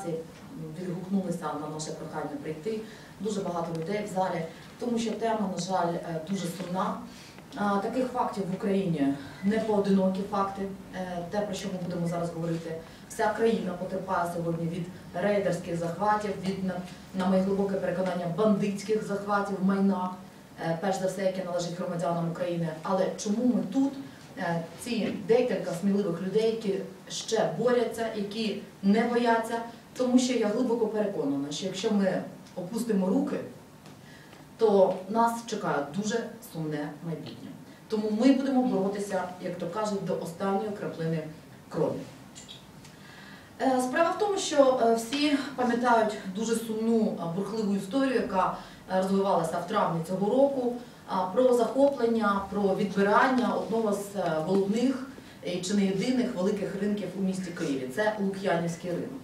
організацій відгукнулися на наше прохання прийти. Дуже багато людей в залі, тому що тема, на жаль, е, дуже сумна. Таких фактів в Україні не поодинокі факти. Е, Те, про що ми будемо зараз говорити, вся країна потерпає сьогодні від рейдерських захватів, від на, моє глибоке переконання бандитських захватів майна, е, перш за все, яке належить громадянам України. Але чому ми тут? Ці декілька сміливих людей, які ще борються, які не бояться, тому що я глибоко переконана, що якщо ми опустимо руки, то нас чекає дуже сумне майбутнє. Тому ми будемо боротися, як то кажуть, до останньої краплини крові. Е, Справа в тому, що е, всі пам'ятають дуже сумну бурхливу історію, яка е, розвивалася в травні цього року, про захоплення, про відбирання одного з е, головних чи не єдиних великих ринків у місті Києві. Це Лук'янівський ринок.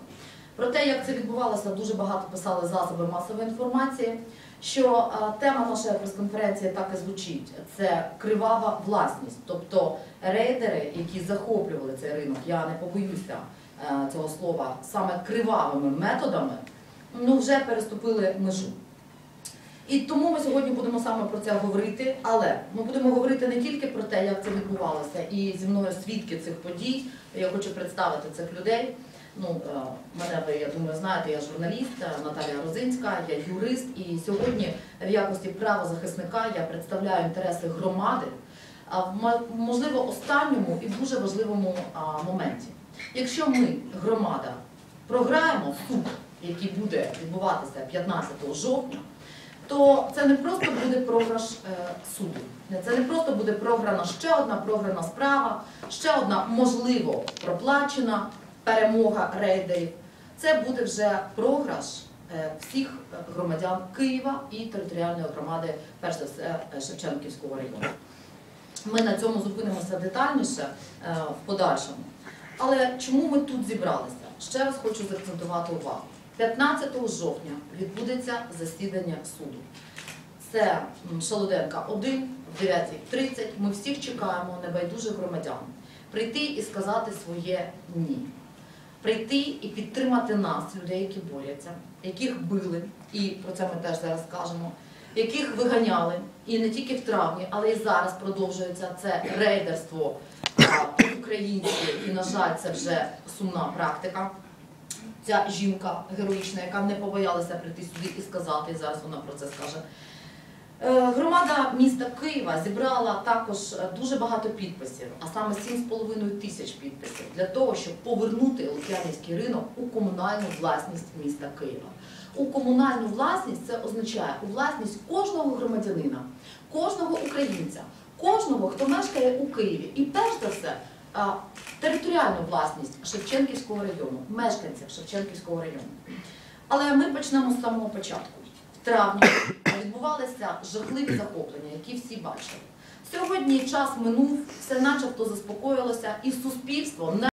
Про те, як це відбувалося, дуже багато писали засоби масової інформації. Що е, тема нашої прес-конференції так і звучить: це кривава власність, тобто рейдери, які захоплювали цей ринок, я не побоюся е, цього слова, саме кривавими методами, ну вже переступили межу. І тому ми сьогодні будемо саме про це говорити, але ми будемо говорити не тільки про те, як це відбувалося, і зі мною свідки цих подій. Я хочу представити цих людей. Ну, е, мене ви, я думаю, знаєте, я журналіст е, Наталія Розинська, я юрист, і сьогодні в якості правозахисника я представляю інтереси громади, в можливо останньому і дуже важливому моменті. Якщо ми, громада, програємо суд, який буде відбуватися 15 жовтня, то це не просто буде програш е, суду. Це не просто буде програна ще одна програна справа, ще одна можливо проплачена перемога рейдерів. Це буде вже програш е, всіх громадян Києва і територіальної громади, перш за все, е, Шевченківського району. Ми на цьому зупинимося детальніше е, в подальшому. Але чому ми тут зібралися? Ще раз хочу заакцентувати увагу. 15 жовтня відбудеться засідання суду. Це м, Шалуденка 1 в 9.30. Ми всіх чекаємо, небайдужих громадян, прийти і сказати своє ні. Прийти і підтримати нас, людей, які борються, яких били, і про це ми теж зараз скажемо, яких виганяли, і не тільки в травні, але і зараз продовжується це рейдерство українське, і, на жаль, це вже сумна практика. Ця жінка героїчна, яка не побоялася прийти сюди і сказати, і зараз вона про це скаже. Е, Громада міста Києва зібрала також е, дуже багато підписів, а саме 7,5 тисяч підписів для того, щоб повернути Лук'янівський ринок у комунальну власність міста Києва. У комунальну власність це означає у власність кожного громадянина, кожного українця, кожного, хто мешкає у Києві. І перш за все, територіальну власність Шевченківського району, мешканців Шевченківського району. Але ми почнемо з самого початку. В травні відбувалися жахливі захоплення, які всі бачили. Сьогодні час минув, все начебто заспокоїлося, і суспільство